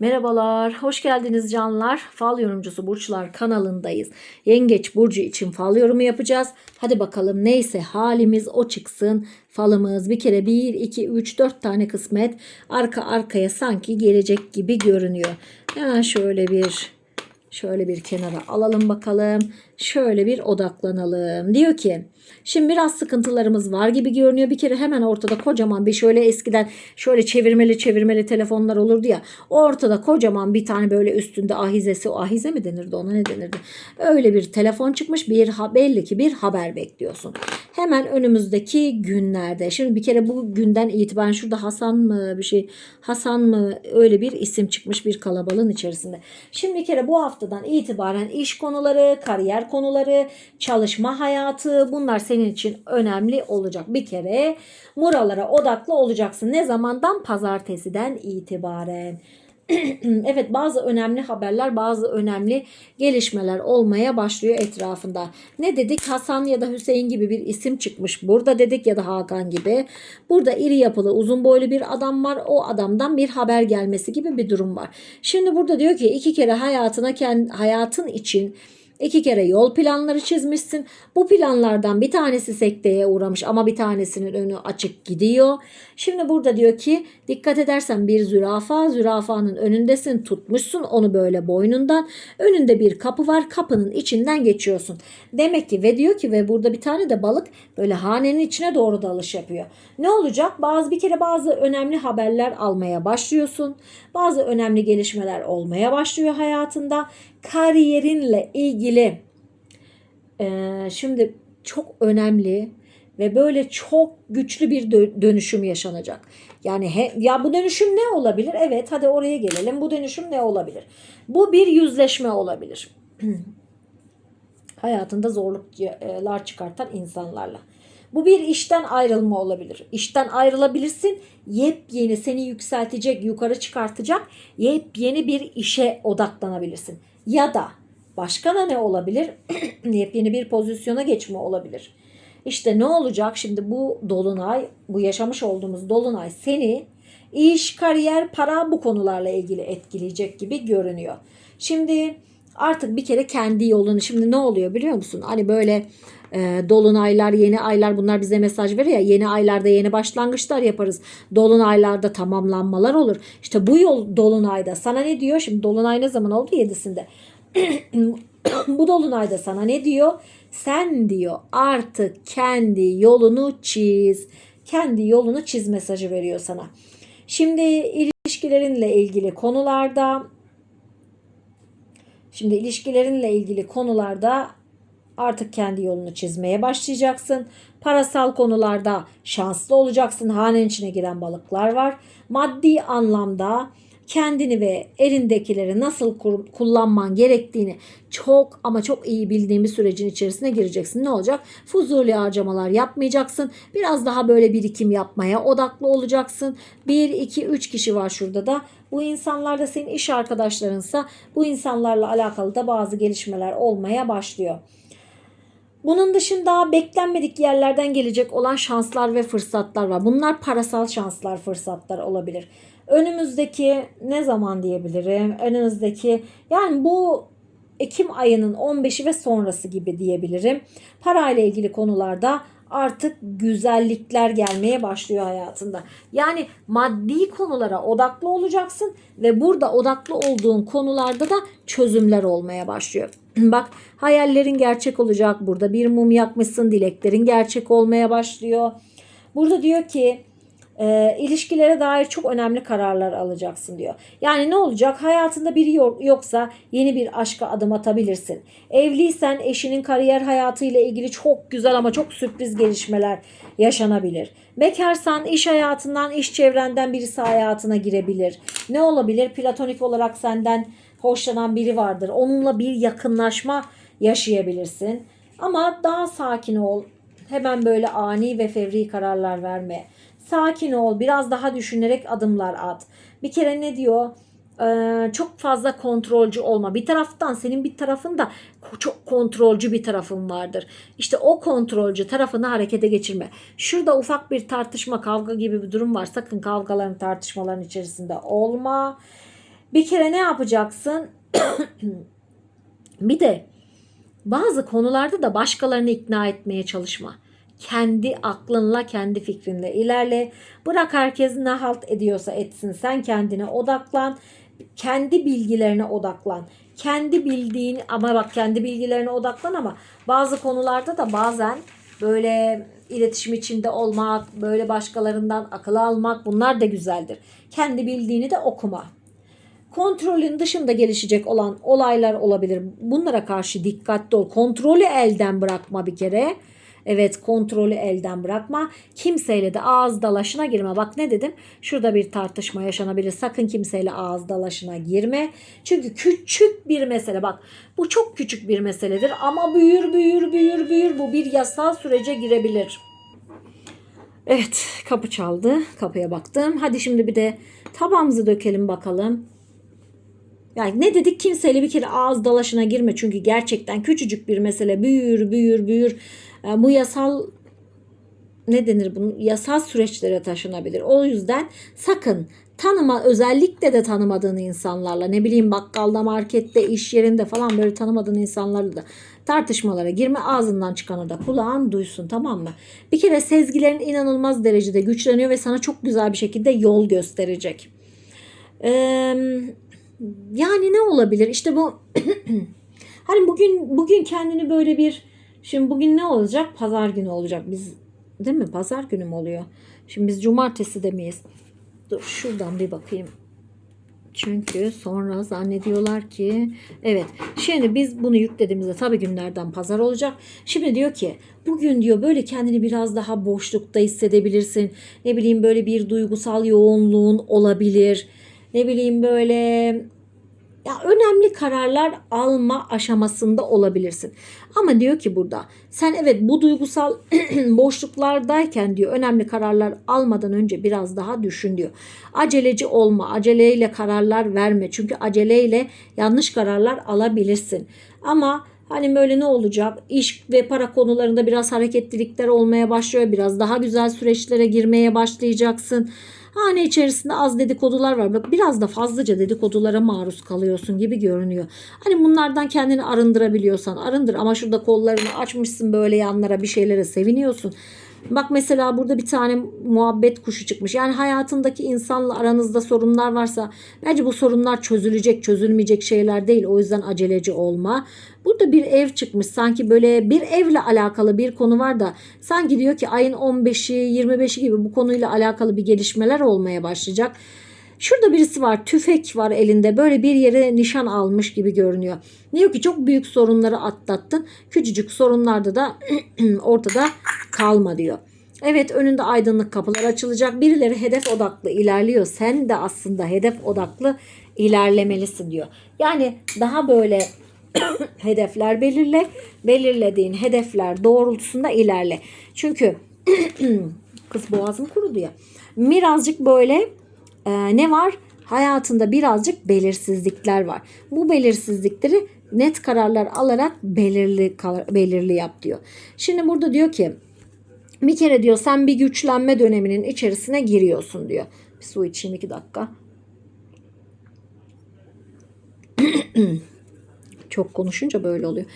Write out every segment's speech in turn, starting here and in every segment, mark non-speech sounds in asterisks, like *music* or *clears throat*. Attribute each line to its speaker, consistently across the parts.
Speaker 1: Merhabalar, hoş geldiniz canlar. Fal yorumcusu Burçlar kanalındayız. Yengeç Burcu için fal yorumu yapacağız. Hadi bakalım neyse halimiz o çıksın. Falımız bir kere 1, 2, 3, 4 tane kısmet arka arkaya sanki gelecek gibi görünüyor. Hemen şöyle bir Şöyle bir kenara alalım bakalım. Şöyle bir odaklanalım. Diyor ki şimdi biraz sıkıntılarımız var gibi görünüyor. Bir kere hemen ortada kocaman bir şöyle eskiden şöyle çevirmeli çevirmeli telefonlar olurdu ya. Ortada kocaman bir tane böyle üstünde ahizesi o ahize mi denirdi ona ne denirdi? Öyle bir telefon çıkmış bir belli ki bir haber bekliyorsun. Hemen önümüzdeki günlerde. Şimdi bir kere bu günden itibaren şurada Hasan mı bir şey Hasan mı öyle bir isim çıkmış bir kalabalığın içerisinde. Şimdi bir kere bu haftadan itibaren iş konuları, kariyer konuları, çalışma hayatı bunlar senin için önemli olacak. Bir kere buralara odaklı olacaksın. Ne zamandan? Pazartesiden itibaren. *clears throat* evet bazı önemli haberler, bazı önemli gelişmeler olmaya başlıyor etrafında. Ne dedik? Hasan ya da Hüseyin gibi bir isim çıkmış. Burada dedik ya da Hakan gibi. Burada iri yapılı, uzun boylu bir adam var. O adamdan bir haber gelmesi gibi bir durum var. Şimdi burada diyor ki iki kere hayatına kendi hayatın için İki kere yol planları çizmişsin. Bu planlardan bir tanesi sekteye uğramış ama bir tanesinin önü açık gidiyor. Şimdi burada diyor ki dikkat edersen bir zürafa, zürafanın önündesin tutmuşsun onu böyle boynundan. Önünde bir kapı var kapının içinden geçiyorsun. Demek ki ve diyor ki ve burada bir tane de balık böyle hanenin içine doğru dalış yapıyor. Ne olacak? Bazı bir kere bazı önemli haberler almaya başlıyorsun. Bazı önemli gelişmeler olmaya başlıyor hayatında. Kariyerinle ilgili ee, şimdi çok önemli ve böyle çok güçlü bir dö- dönüşüm yaşanacak. Yani he- ya bu dönüşüm ne olabilir? Evet hadi oraya gelelim. Bu dönüşüm ne olabilir? Bu bir yüzleşme olabilir. *clears throat* Hayatında zorluklar çıkartan insanlarla. Bu bir işten ayrılma olabilir. İşten ayrılabilirsin. Yepyeni seni yükseltecek, yukarı çıkartacak yepyeni bir işe odaklanabilirsin. Ya da başka da ne olabilir? *clears throat* yepyeni bir pozisyona geçme olabilir. İşte ne olacak şimdi bu dolunay, bu yaşamış olduğumuz dolunay seni iş, kariyer, para bu konularla ilgili etkileyecek gibi görünüyor. Şimdi artık bir kere kendi yolunu şimdi ne oluyor biliyor musun? Hani böyle e, dolunaylar, yeni aylar bunlar bize mesaj veriyor ya. Yeni aylarda yeni başlangıçlar yaparız. Dolunaylarda tamamlanmalar olur. İşte bu yol dolunayda sana ne diyor? Şimdi dolunay ne zaman oldu? Yedisinde. *clears throat* bu dolunayda sana ne diyor? Sen diyor artık kendi yolunu çiz. Kendi yolunu çiz mesajı veriyor sana. Şimdi ilişkilerinle ilgili konularda Şimdi ilişkilerinle ilgili konularda artık kendi yolunu çizmeye başlayacaksın. Parasal konularda şanslı olacaksın. Hanen içine giren balıklar var. Maddi anlamda kendini ve elindekileri nasıl kullanman gerektiğini çok ama çok iyi bildiğin bir sürecin içerisine gireceksin. Ne olacak? Fuzuli harcamalar yapmayacaksın. Biraz daha böyle birikim yapmaya odaklı olacaksın. 1, 2, 3 kişi var şurada da. Bu insanlar da senin iş arkadaşlarınsa bu insanlarla alakalı da bazı gelişmeler olmaya başlıyor. Bunun dışında beklenmedik yerlerden gelecek olan şanslar ve fırsatlar var. Bunlar parasal şanslar, fırsatlar olabilir. Önümüzdeki ne zaman diyebilirim? Önümüzdeki yani bu Ekim ayının 15'i ve sonrası gibi diyebilirim. Parayla ilgili konularda artık güzellikler gelmeye başlıyor hayatında. Yani maddi konulara odaklı olacaksın ve burada odaklı olduğun konularda da çözümler olmaya başlıyor. *clears throat* Bak hayallerin gerçek olacak. Burada bir mum yakmışsın, dileklerin gerçek olmaya başlıyor. Burada diyor ki e, ilişkilere dair çok önemli kararlar alacaksın diyor. Yani ne olacak? Hayatında biri yok, yoksa yeni bir aşka adım atabilirsin. Evliysen eşinin kariyer hayatıyla ilgili çok güzel ama çok sürpriz gelişmeler yaşanabilir. Bekarsan iş hayatından, iş çevrenden birisi hayatına girebilir. Ne olabilir? Platonik olarak senden hoşlanan biri vardır. Onunla bir yakınlaşma yaşayabilirsin. Ama daha sakin ol. Hemen böyle ani ve fevri kararlar verme. Sakin ol. Biraz daha düşünerek adımlar at. Bir kere ne diyor? Ee, çok fazla kontrolcü olma. Bir taraftan senin bir tarafında çok kontrolcü bir tarafın vardır. İşte o kontrolcü tarafını harekete geçirme. Şurada ufak bir tartışma, kavga gibi bir durum var. Sakın kavgaların, tartışmaların içerisinde olma. Bir kere ne yapacaksın? *clears throat* bir de bazı konularda da başkalarını ikna etmeye çalışma. Kendi aklınla, kendi fikrinle ilerle. Bırak herkes ne halt ediyorsa etsin. Sen kendine odaklan. Kendi bilgilerine odaklan. Kendi bildiğin ama bak kendi bilgilerine odaklan ama bazı konularda da bazen böyle iletişim içinde olmak, böyle başkalarından akıl almak bunlar da güzeldir. Kendi bildiğini de okuma kontrolün dışında gelişecek olan olaylar olabilir. Bunlara karşı dikkatli ol. Kontrolü elden bırakma bir kere. Evet kontrolü elden bırakma. Kimseyle de ağız dalaşına girme. Bak ne dedim? Şurada bir tartışma yaşanabilir. Sakın kimseyle ağız dalaşına girme. Çünkü küçük bir mesele. Bak bu çok küçük bir meseledir. Ama büyür büyür büyür büyür. Bu bir yasal sürece girebilir. Evet kapı çaldı. Kapıya baktım. Hadi şimdi bir de tabağımızı dökelim bakalım. Yani ne dedik kimseyle bir kere ağız dalaşına girme. Çünkü gerçekten küçücük bir mesele büyür büyür büyür. E, Bu yasal ne denir bunun yasal süreçlere taşınabilir. O yüzden sakın tanıma özellikle de tanımadığın insanlarla ne bileyim bakkalda markette iş yerinde falan böyle tanımadığın insanlarla da tartışmalara girme ağzından çıkanı da kulağın duysun tamam mı? Bir kere sezgilerin inanılmaz derecede güçleniyor ve sana çok güzel bir şekilde yol gösterecek. Eee yani ne olabilir? İşte bu *clears throat* hani bugün bugün kendini böyle bir şimdi bugün ne olacak? Pazar günü olacak. Biz değil mi? Pazar günü mü oluyor? Şimdi biz cumartesi de miyiz? Dur şuradan bir bakayım. Çünkü sonra zannediyorlar ki evet şimdi biz bunu yüklediğimizde tabii günlerden pazar olacak. Şimdi diyor ki bugün diyor böyle kendini biraz daha boşlukta hissedebilirsin. Ne bileyim böyle bir duygusal yoğunluğun olabilir ne bileyim böyle ya önemli kararlar alma aşamasında olabilirsin. Ama diyor ki burada sen evet bu duygusal *clears throat* boşluklardayken diyor önemli kararlar almadan önce biraz daha düşün diyor. Aceleci olma, aceleyle kararlar verme. Çünkü aceleyle yanlış kararlar alabilirsin. Ama Hani böyle ne olacak? İş ve para konularında biraz hareketlilikler olmaya başlıyor. Biraz daha güzel süreçlere girmeye başlayacaksın. Hane içerisinde az dedikodular var. Biraz da fazlaca dedikodulara maruz kalıyorsun gibi görünüyor. Hani bunlardan kendini arındırabiliyorsan arındır ama şurada kollarını açmışsın böyle yanlara bir şeylere seviniyorsun. Bak mesela burada bir tane muhabbet kuşu çıkmış. Yani hayatındaki insanla aranızda sorunlar varsa bence bu sorunlar çözülecek, çözülmeyecek şeyler değil. O yüzden aceleci olma. Burada bir ev çıkmış. Sanki böyle bir evle alakalı bir konu var da sanki diyor ki ayın 15'i, 25'i gibi bu konuyla alakalı bir gelişmeler olmaya başlayacak. Şurada birisi var tüfek var elinde böyle bir yere nişan almış gibi görünüyor. Diyor ki çok büyük sorunları atlattın. Küçücük sorunlarda da *clears throat* ortada kalma diyor. Evet önünde aydınlık kapılar açılacak. Birileri hedef odaklı ilerliyor. Sen de aslında hedef odaklı ilerlemelisin diyor. Yani daha böyle *coughs* hedefler belirle. Belirlediğin hedefler doğrultusunda ilerle. Çünkü *coughs* kız boğazım kurudu ya. Birazcık böyle e, ne var? Hayatında birazcık belirsizlikler var. Bu belirsizlikleri net kararlar alarak belirli belirli yap diyor. Şimdi burada diyor ki bir kere diyor sen bir güçlenme döneminin içerisine giriyorsun diyor. Bir su içeyim iki dakika. *clears throat* Çok konuşunca böyle oluyor.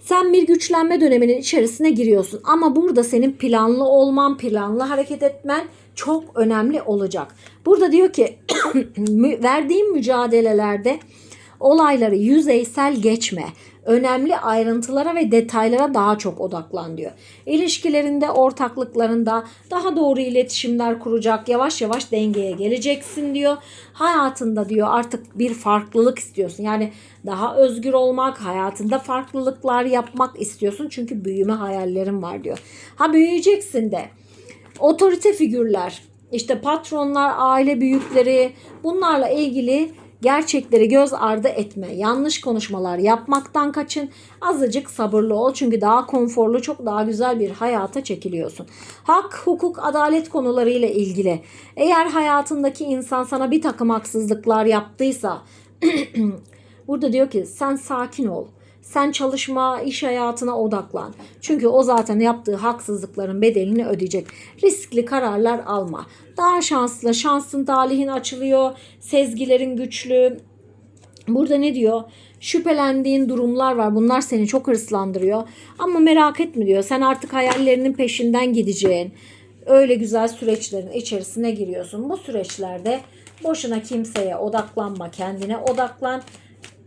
Speaker 1: Sen bir güçlenme döneminin içerisine giriyorsun ama burada senin planlı olman, planlı hareket etmen çok önemli olacak. Burada diyor ki *clears throat* verdiğim mücadelelerde olayları yüzeysel geçme. Önemli ayrıntılara ve detaylara daha çok odaklan diyor. İlişkilerinde, ortaklıklarında daha doğru iletişimler kuracak, yavaş yavaş dengeye geleceksin diyor. Hayatında diyor artık bir farklılık istiyorsun. Yani daha özgür olmak, hayatında farklılıklar yapmak istiyorsun. Çünkü büyüme hayallerin var diyor. Ha büyüyeceksin de otorite figürler, işte patronlar, aile büyükleri bunlarla ilgili gerçekleri göz ardı etme. Yanlış konuşmalar yapmaktan kaçın. Azıcık sabırlı ol çünkü daha konforlu, çok daha güzel bir hayata çekiliyorsun. Hak, hukuk, adalet konularıyla ilgili. Eğer hayatındaki insan sana bir takım haksızlıklar yaptıysa *clears throat* burada diyor ki sen sakin ol. Sen çalışma, iş hayatına odaklan. Çünkü o zaten yaptığı haksızlıkların bedelini ödeyecek. Riskli kararlar alma. Daha şanslı, şansın talihin açılıyor, sezgilerin güçlü, Burada ne diyor? Şüphelendiğin durumlar var. Bunlar seni çok hırslandırıyor. Ama merak etme diyor. Sen artık hayallerinin peşinden gideceğin öyle güzel süreçlerin içerisine giriyorsun. Bu süreçlerde boşuna kimseye odaklanma. Kendine odaklan.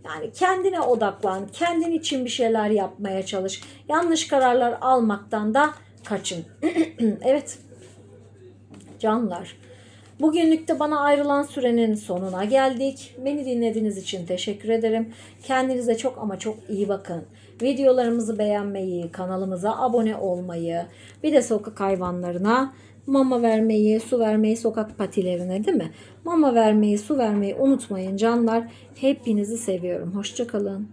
Speaker 1: Yani kendine odaklan. Kendin için bir şeyler yapmaya çalış. Yanlış kararlar almaktan da kaçın. *clears throat* evet. Canlar. Bugünlük de bana ayrılan sürenin sonuna geldik. Beni dinlediğiniz için teşekkür ederim. Kendinize çok ama çok iyi bakın. Videolarımızı beğenmeyi, kanalımıza abone olmayı, bir de sokak hayvanlarına mama vermeyi, su vermeyi sokak patilerine değil mi? Mama vermeyi, su vermeyi unutmayın canlar. Hepinizi seviyorum. Hoşçakalın.